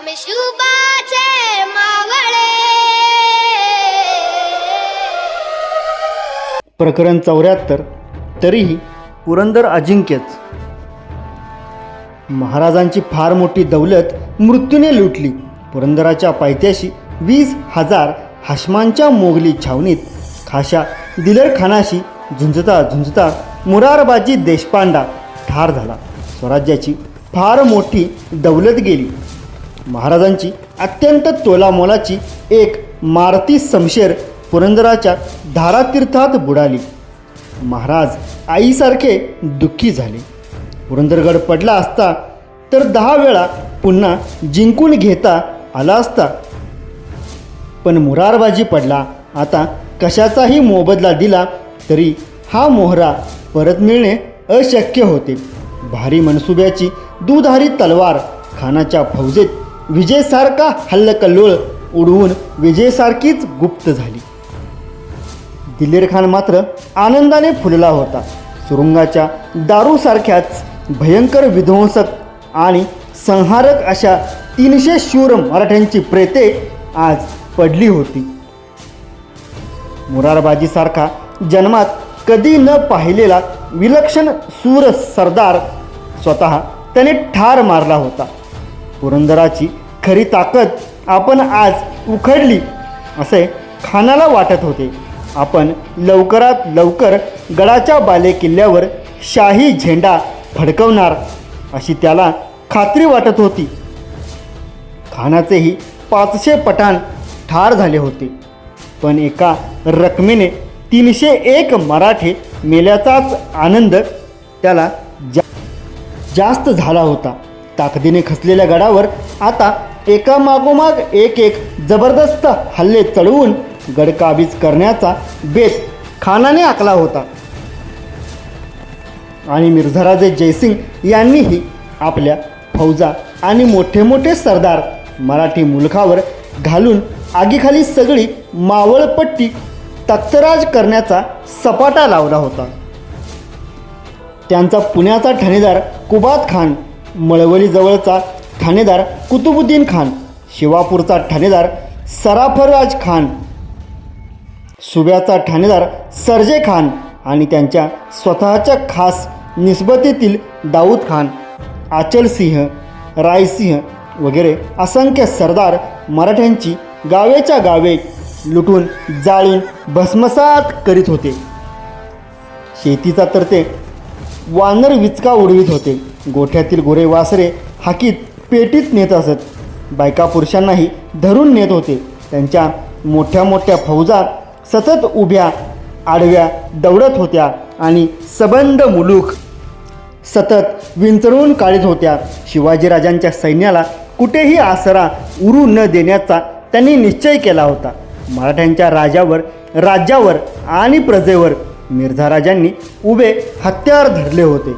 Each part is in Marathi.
आम्ही मावळे प्रकरण चौऱ्याहत्तर तरीही पुरंदर अजिंक्यच. महाराजांची फार मोठी दौलत मृत्यूने लुटली. पुरंदराच्या पायथ्याशी वीस हजार हाशमांच्या मोगली छावणीत खाशा दिलरखानाशी झुंजता झुंजता मुरारबाजी देशपांडा ठार झाला. स्वराज्याची फार मोठी दौलत गेली. महाराजांची अत्यंत तोलामोलाची एक मारुती समशेर पुरंदराच्या धारातीर्थात बुडाली. महाराज आईसारखे दुःखी झाले. पुरंदरगड पडला असता तर दहा वेळा पुन्हा जिंकून घेता आला असता. पण मुरारबाजी पडला. आता कशाचाही मोबदला दिला तरी हा मोहरा परत मिळणे अशक्य होते. भारी मनसुब्याची दुधारी तलवार खानाच्या फौजेत विजयसारखा हल्लकल्लोळ उडवून विजयसारखीच गुप्त झाली. दिलेर खान मात्र आनंदाने फुलला होता. सुरुंगाच्या दारूसारख्याच भयंकर विध्वंसक आणि संहारक अशा तीनशे शूर मराठ्यांची प्रेते आज पडली होती. मुरारबाजीसारखा जन्मात कधी न पाहिलेला विलक्षण सूर सरदार स्वतः त्याने ठार मारला होता. पुरंदराची खरी ताकद आपण आज उखडली असे खानाला वाटत होते. आपण लवकरात लवकर गडाच्या बाले किल्ल्यावर शाही झेंडा फडकवणार अशी त्याला खात्री वाटत होती. खानाचेही पाचशे पठाण ठार झाले होते. पण एका रकमेने तीनशे एक मराठे मेल्याचाच आनंद त्याला जा जास्त झाला होता. ताकदीने खचलेल्या गडावर आता एका मागोमाग एक एक जबरदस्त हल्ले चढवून गडकाबीज करण्याचा बेत खानाने आखला होता. आणि मिर्झराजे जयसिंग यांनीही आपल्या फौजा आणि मोठे मोठे सरदार मराठी मुलखावर घालून आगीखाली सगळी मावळपट्टी तख्तराज करण्याचा सपाटा लावला होता. त्यांचा पुण्याचा ठाणेदार कुबात खान मळवलीजवळचा ठाणेदार कुतुबुद्दीन खान शिवापूरचा ठाणेदार सराफराज खान सुब्याचा ठाणेदार सरजे खान आणि त्यांच्या स्वतःच्या खास निस्बतीतील दाऊद खान आचलसिंह रायसिंह वगैरे असंख्य सरदार मराठ्यांची गावेच्या गावे लुटून जाळून भस्मसात करीत होते. शेतीचा तर ते वानर विचका उडवीत होते. गोठ्यातील गोरे वासरे हाकीत पेटीत नेत असत. बायका पुरुषांनाही धरून नेत होते. त्यांच्या मोठ्या मोठ्या फौजा सतत उभ्या आडव्या दौडत होत्या आणि सबंध मुलूक सतत विंचरून काढत होत्या. शिवाजीराजांच्या सैन्याला कुठेही आसरा उरू न देण्याचा त्यांनी निश्चय केला होता. मराठ्यांच्या राजावर राज्यावर आणि प्रजेवर मिर्झा राजांनी उभे हत्यार धरले होते.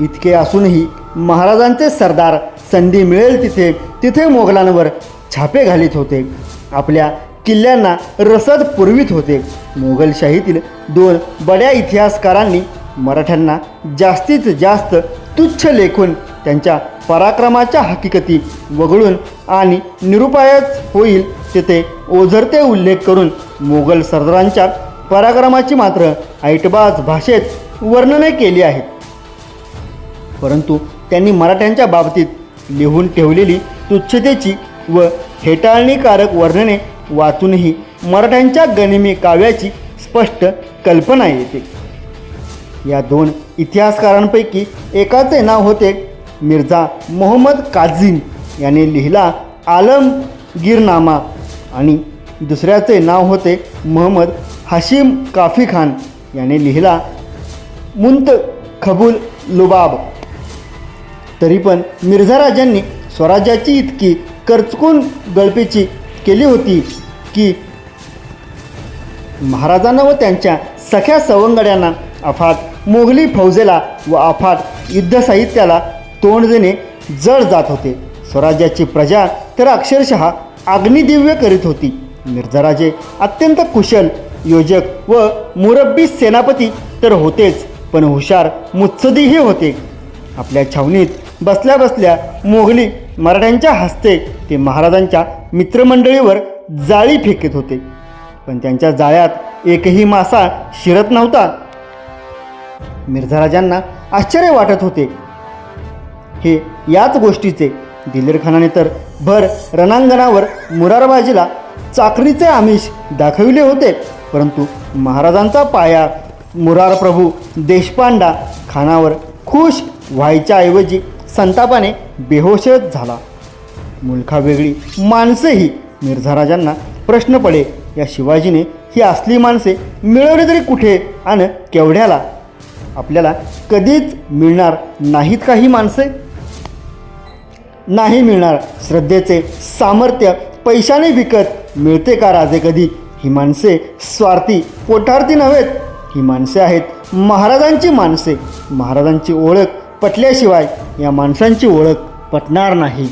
इतके असूनही महाराजांचे सरदार संधी मिळेल तिथे तिथे मोगलांवर छापे घालीत होते. आपल्या किल्ल्यांना रसद पुरवित होते. मोगलशाहीतील दोन बड्या इतिहासकारांनी मराठ्यांना जास्तीत जास्त तुच्छ लेखून त्यांच्या पराक्रमाच्या हकीकती वगळून आणि निरुपायच होईल तिथे ओझरते उल्लेख करून मोगल सरदारांच्या पराक्रमाची मात्र ऐटबाज भाषेत वर्णने केली आहेत. परंतु त्यांनी मराठ्यांच्या बाबतीत लिहून ठेवलेली तुच्छतेची व हेटाळणीकारक वर्णने वाचूनही मराठ्यांच्या गनिमी काव्याची स्पष्ट कल्पना येते. या दोन इतिहासकारांपैकी एकाचे नाव होते मिर्झा मोहम्मद काझीम. याने लिहिला आलमगीरनामा आणि दुसऱ्याचे नाव होते मोहम्मद हाशिम काफी खान. याने लिहिला मुंत खबूल लुबाब. तरी पण मिर्झा राजांनी स्वराज्याची इतकी करचकून गळपेची केली होती की महाराजांना व त्यांच्या सख्या सवंगड्यांना अफाट मोगली फौजेला व अफाट युद्धसाहित्याला तोंड देणे जड जात होते. स्वराज्याची प्रजा तर अक्षरशः अग्निदिव्य करीत होती. मिर्झाराजे अत्यंत कुशल योजक व मुरब्बी सेनापती तर होतेच पण हुशार मुत्सदीही होते. आपल्या छावणीत बसल्या बसल्या मोगली मराठ्यांच्या हस्ते ते महाराजांच्या मित्रमंडळीवर जाळी फेकत होते. पण त्यांच्या जाळ्यात एकही मासा शिरत नव्हता. मिर्झाराजांना आश्चर्य वाटत होते. हे याच गोष्टीचे दिलेरखानाने तर भर रणांगणावर मुरारबाजीला चाकरीचे आमिष दाखविले होते. परंतु महाराजांचा पाया मुरार प्रभू देशपांडा खानावर खुश व्हायच्या ऐवजी संतापाने बेहोशच झाला. मुलखा वेगळी माणसेही. मिर्झाराजांना प्रश्न पडे या शिवाजीने ही असली माणसे मिळवली तरी कुठे आणि केवढ्याला? आपल्याला कधीच मिळणार नाहीत का ही माणसे? नाही मिळणार. श्रद्धेचे सामर्थ्य पैशाने विकत मिळते का राजे कधी? ही माणसे स्वार्थी पोटार्थी नव्हेत. ही माणसे आहेत महाराजांची माणसे. महाराजांची ओळख पटल्याशिवाय या माणसांची ओळख पटणार नाही.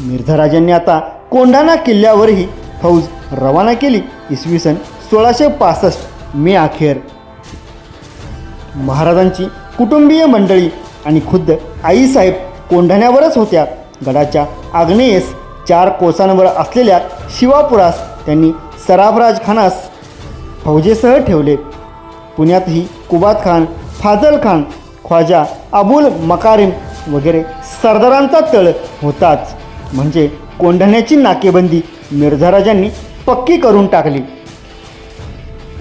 मिर्झाराजांनी आता कोंढाणा किल्ल्यावरही फौज रवाना केली. इसवी सन सोळाशे पासष्ट मे अखेर. महाराजांची कुटुंबीय मंडळी आणि खुद्द आईसाहेब कोंढाण्यावरच होत्या. गडाच्या आग्नेयेस चार कोसांवर असलेल्या शिवापुरास त्यांनी सराफराज खानास फौजेसह ठेवले. पुण्यातही कुबात खान फाजल खान ख्वाजा अबुल मकारिम वगैरे सरदारांचा तळ होताच. म्हणजे कोंढण्याची नाकेबंदी मिर्झाराजांनी पक्की करून टाकली.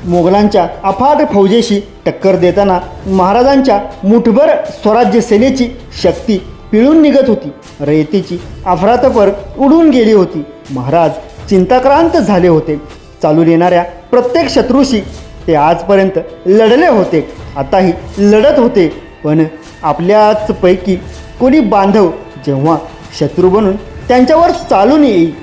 मोगलांच्या अफाट फौजेशी टक्कर देताना महाराजांच्या मुठभर स्वराज्य सेनेची शक्ती पिळून निघत होती. रयतेची अफरातफर उडून गेली होती. महाराज चिंताक्रांत झाले होते. चालून येणाऱ्या प्रत्येक शत्रूशी ते आजपर्यंत लढले होते. आताही लढत होते. पण आपल्याच पैकी कोणी बांधव जेव्हा शत्रू बनून त्यांच्यावर चालून येईल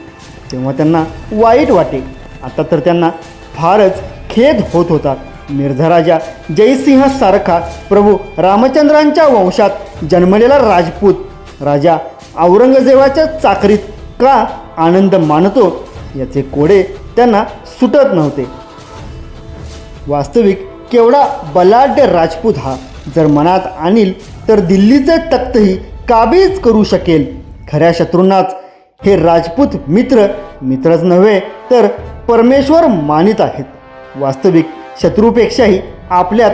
तेव्हा त्यांना वाईट वाटे आता तर त्यांना फारच खेद होत होता. मिर्झा राजा जयसिंहासारखा प्रभू रामचंद्रांच्या वंशात जन्मलेला राजपूत राजा औरंगजेबाच्या चाकरीत का आनंद मानतो याचे कोडे त्यांना सुटत नव्हते. वास्तविक केवढा बलाढ्य राजपूत हा. जर मनात आणील तर दिल्लीचे तख्तही काबीज करू शकेल. खऱ्या शत्रूंनाच हे राजपूत मित्र मित्रच नव्हे तर परमेश्वर मानित आहेत. वास्तविक शत्रूपेक्षाही आपल्यात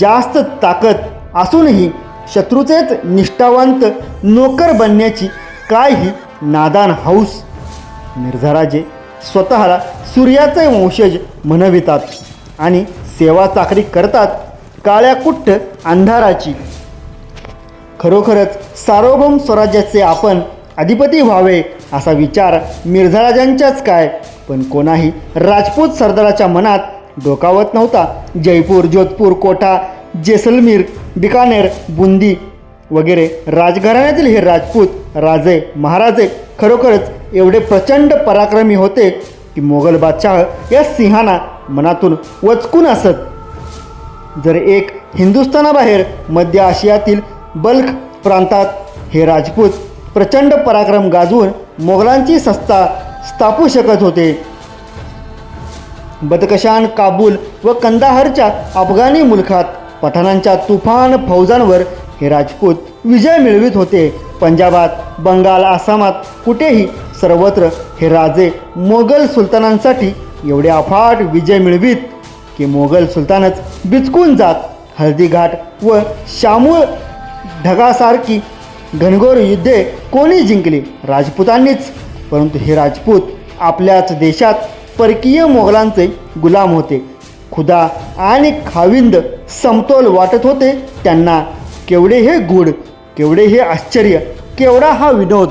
जास्त ताकद असूनही शत्रूचेच निष्ठावंत नोकर बनण्याची काय ही नादान हौस. मिर्झाराजे स्वतःला सूर्याचे वंशज म्हणवितात आणि सेवा चाकरी करतात काळ्या कुट्ट अंधाराची. खरोखरच सार्वभौम स्वराज्याचे आपण अधिपती व्हावे असा विचार मिर्झाराजांच्याच काय? पण कोणाही राजपूत सरदाराच्या मनात डोकावत नव्हता. जयपूर जोधपूर कोटा जेसलमीर बिकानेर बुंदी वगैरे राजघराण्यातील हे राजपूत राजे महाराजे खरोखरच एवढे प्रचंड पराक्रमी होते की मोगल बादशाह या सिंहांना मनातून वचकून असत. जर एक हिंदुस्थानाबाहेर मध्य आशियातील बल्ख प्रांतात हे राजपूत प्रचंड पराक्रम गाजवून मोगलांची सत्ता स्थापू शकत होते. बदकशान काबूल व कंदाहरच्या अफगाणी मुलखात पठाणांच्या तुफान फौजांवर हे राजपूत विजय मिळवित होते. पंजाबात बंगाल आसामात कुठेही सर्वत्र हे राजे मोगल सुलतानांसाठी एवढे अफाट विजय मिळवित की मोगल सुलतानच बिचकून जात. हळदीघाट व शामूळ ढगासारखी घनघोर युद्धे कोणी जिंकली? राजपूतांनीच. परंतु हे राजपूत आपल्याच देशात परकीय मोगलांचे गुलाम होते. खुदा आणि खाविंद समतोल वाटत होते. त्यांना केवढे हे गुढ केवढे हे आश्चर्य केवढा हा विनोद.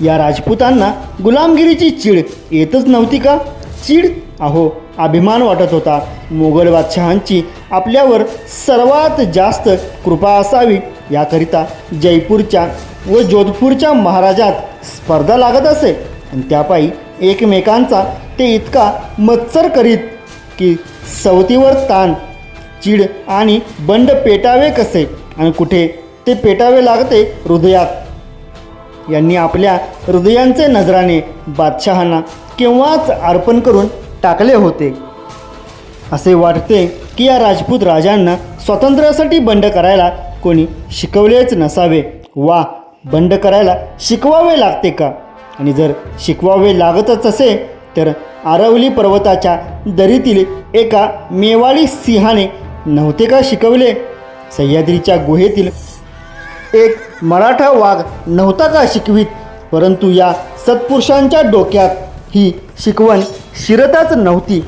या राजपुतांना गुलामगिरीची चीड येतच नव्हती का? चीड? अहो अभिमान वाटत होता. मोगल बादशहांची आपल्यावर सर्वात जास्त कृपा असावी याकरिता जयपूरच्या व जोधपूरच्या महाराजात स्पर्धा लागत असे. आणि त्यापायी एकमेकांचा ते इतका मत्सर करीत की सवतीवर ताण चीड आणि बंड पेटावे कसे आणि कुठे ते पेटावे लागते हृदयात. यांनी आपल्या हृदयांचे नजराने बादशहांना केव्हाच अर्पण करून टाकले होते. असे वाटते की या राजपूत राजांना स्वातंत्र्यासाठी बंड करायला कोणी शिकवलेच नसावे. वा बंड करायला शिकवावे लागते का? आणि जर शिकवावे लागतच असे तर आरवली पर्वताच्या दरीतील एका मेवाडी सिंहाने नव्हते का शिकवले? सह्याद्रीच्या गुहेतील एक मराठा वाघ नव्हता का शिकवीत? परंतु या सत्पुरुषांच्या डोक्यात ही शिकवण शिरतच नव्हती.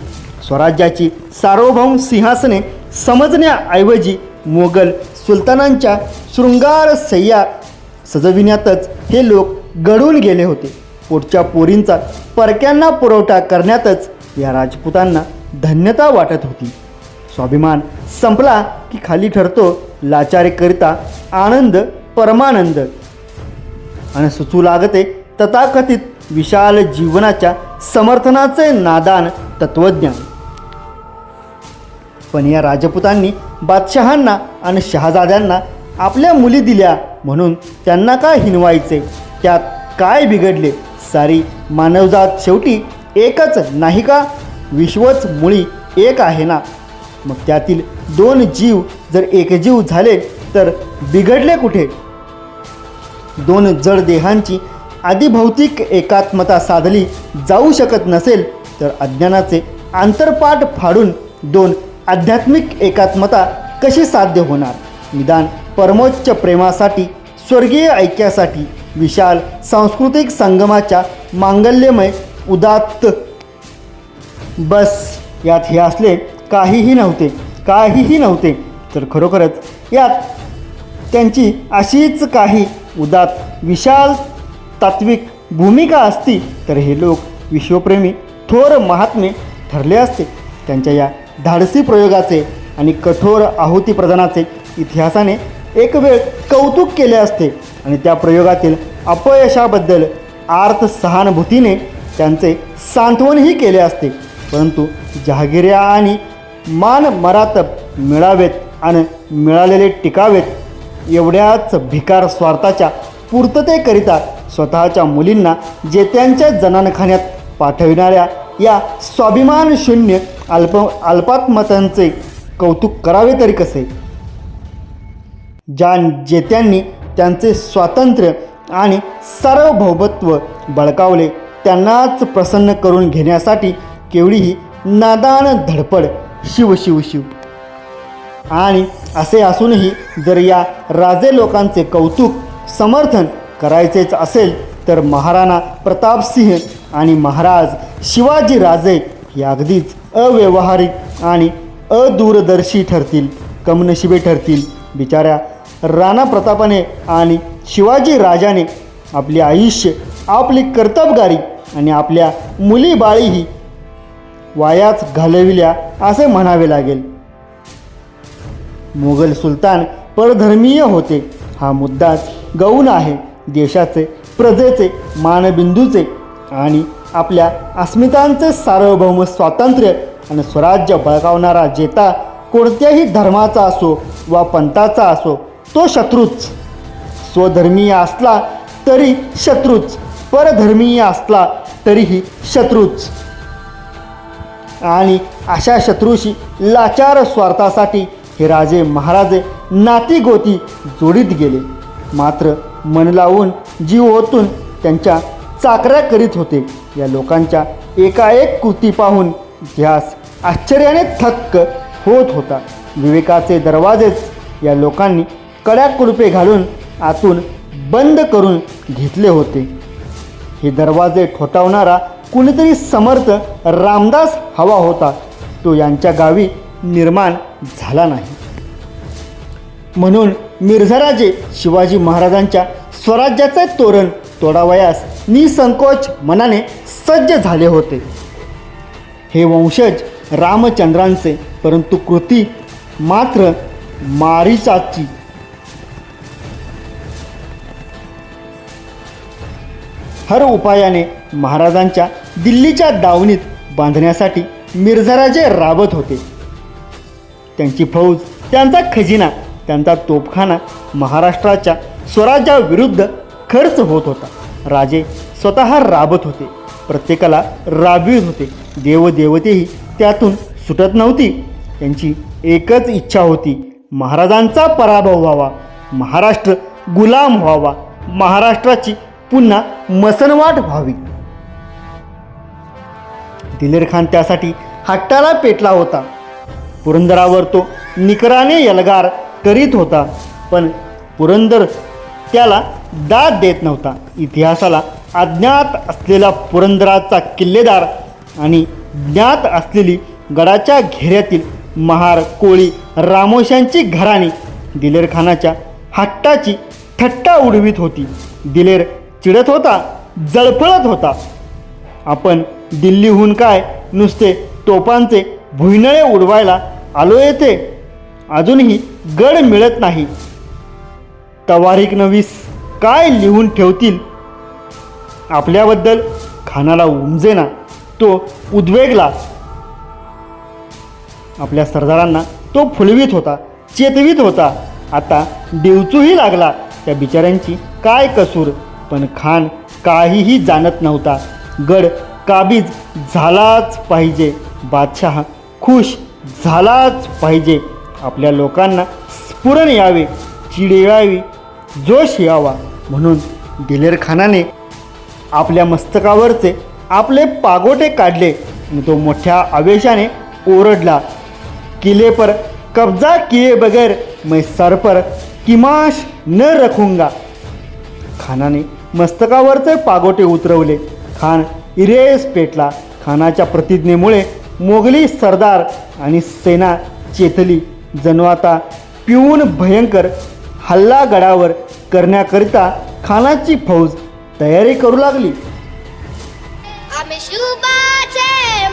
स्वराज्याची सार्वभौम सिंहासने समजण्याऐवजी मोगल सुलतानांच्या शृंगार सय्या सजविण्यातच हे लोक घडून गेले होते. पोटच्या पोरींचा परक्यांना पुरवठा करण्यातच या राजपुतांना धन्यता वाटत होती. स्वाभिमान संपला की खाली ठरतो लाचारीकरिता आनंद परमानंद. आणि सुचू लागते तथाकथित विशाल जीवनाच्या समर्थनाचे नादान तत्वज्ञान. पण या राजपुतांनी बादशहांना आणि शहाजाद्यांना आपल्या मुली दिल्या म्हणून त्यांना काय हिनवायचे? त्यात काय बिघडले? सारी मानवजात शेवटी एकच नाही का? विश्वच मुळी एक आहे ना? मग त्यातील दोन जीव जर एकजीव झाले तर बिघडले कुठे? दोन जड देहांची आदिभौतिक एकात्मता साधली जाऊ शकत नसेल तर अज्ञानाचे आंतरपाठ फाडून दोन आध्यात्मिक एकात्मता कशी साध्य होणार? निदान परमोच्च प्रेमासाठी स्वर्गीय ऐक्यासाठी विशाल सांस्कृतिक संगमाच्या मांगल्यमय उदात्त बस यात हे असले काहीही नव्हते काहीही नव्हते तर खरोखरच यात त्यांची अशीच काही उदात विशाल तात्विक भूमिका असती तर हे लोक विश्वप्रेमी थोर महात्मे ठरले असते. त्यांच्या या धाडसी प्रयोगाचे आणि कठोर आहुती प्रदानाचे इतिहासाने एक वेळ कौतुक केले असते आणि त्या प्रयोगातील अपयशाबद्दल आर्थ सहानुभूतीने त्यांचे सांत्वनही केले असते. परंतु जहागिऱ्या आणि मान मरात मिळावेत आणि मिळालेले टिकावेत एवढ्याच भिकार स्वार्थाच्या पूर्ततेकरिता स्वतःच्या मुलींना जे त्यांच्या जनानखान्यात पाठविणाऱ्या या स्वाभिमान शून्य अल्प अल्पात्मतांचे कौतुक करावे तरी कसे? ज्या जेत्यांनी त्यांचे स्वातंत्र्य आणि सार्वभौमत्व बळकावले त्यांनाच प्रसन्न करून घेण्यासाठी केवढीही नादान धडपड शिव शिव शिव. आणि असे असूनही जर या राजे लोकांचे कौतुक समर्थन करायचेच असेल तर महाराणा प्रतापसिंह आणि महाराज शिवाजी राजे हे अगदीच अव्यवहारिक आणि अदूरदर्शी ठरतील कमनशिबे ठरतील. बिचाऱ्या राणा प्रतापाने आणि शिवाजी राजाने आपले आयुष्य आपली कर्तबगारी आणि आपल्या मुलीबाळीही वायाच घालविल्या असे म्हणावे लागेल. मोगल सुलतान परधर्मीय होते. हा मुद्दाच गौण आहे. देशाचे प्रजेचे मानबिंदूचे आणि आपल्या अस्मितांचे सार्वभौम स्वातंत्र्य आणि स्वराज्य बळकावणारा जेता कोणत्याही धर्माचा असो वा पंथाचा असो तो शत्रूच. स्वधर्मीय असला तरी शत्रूच. परधर्मीय असला तरीही शत्रूच. आणि अशा शत्रूशी लाचार स्वार्थासाठी हे राजे महाराजे नातीगोती जोडीत गेले. मात्र मन लावून जीव ओतून त्यांच्या चाकऱ्या करीत होते. या लोकांच्या एकाएक कृती पाहून इतिहास आश्चर्याने थक्क होत होता. विवेकाचे दरवाजेच या लोकांनी कड्या कुरपे घालून आतून बंद करून घेतले होते. हे दरवाजे ठोठावणारा कुणीतरी समर्थ रामदास हवा होता. तो यांच्या गावी निर्माण झाला नाही. म्हणून मिर्झाराजे शिवाजी महाराजांच्या स्वराज्याचे तोरण तोडावयास निसंकोच मनाने सज्ज झाले होते. हे वंशज रामचंद्रांचे परंतु कृती मात्र मारीचाची. हर उपायाने महाराजांच्या दिल्लीच्या दावणीत बांधण्यासाठी मिर्झाराजे राबत होते. त्यांची फौज त्यांचा खजिना त्यांचा तोफखाना महाराष्ट्राच्या स्वराज्याविरुद्ध खर्च होत होता. राजे स्वतः राबत होते. प्रत्येकाला राबवित होते. देवदेवतेही त्यातून सुटत नव्हती. त्यांची एकच इच्छा होती. महाराजांचा पराभव व्हावा. महाराष्ट्र गुलाम व्हावा. महाराष्ट्राची पुन्हा मसनवाट व्हावी. दिलेर खान त्यासाठी हट्टाला पेटला होता. पुरंदरावर तो निकराने यलगार करीत होता पण पुरंदर त्याला दाद देत नव्हता. इतिहासाला अज्ञात असलेला पुरंदराचा किल्लेदार आणि ज्ञात असलेली गडाच्या घेऱ्यातील महार कोळी रामोशांची घराणी दिलेरखानाच्या हट्टाची थट्टा उडवीत होती. दिलेर चिडत होता जळफळत होता. आपण दिल्लीहून काय नुसते तोफांचे भुईनळे उडवायला आलो येते? अजूनही गड मिळत नाही. तवारीक नवीस काय लिहून ठेवतील? आपल्याबद्दल खानाला उमजेना तो उद्वेगला. आपल्या सरदारांना तो फुलवीत होता चेतवीत होता. आता देवचूही लागला. त्या बिचाऱ्यांची काय कसूर? पण खान काहीही जाणत नव्हता. गड काबीज झालाच पाहिजे. बादशाह खुश झालाच पाहिजे. आपल्या लोकांना स्फुरण यावे चिड यावी जोश यावा म्हणून दिलेर खानाने आपल्या मस्तकावरचे आपले पागोटे काढले आणि तो मोठ्या आवेशाने ओरडला किलेपर कब्जा किए बगैर मै सर पर किमाश न रखूंगा. खानाने मस्तकावरचे पागोटे उतरवले. खान इरेस पेटला. खानाच्या प्रतिज्ञेमुळे मोगली सरदार आणि सेना चेतली जणू आता पिऊन भयंकर हल्ला गडावर करण्याकरिता खानाची फौज तयारी करू लागली. आम्ही शुभाचे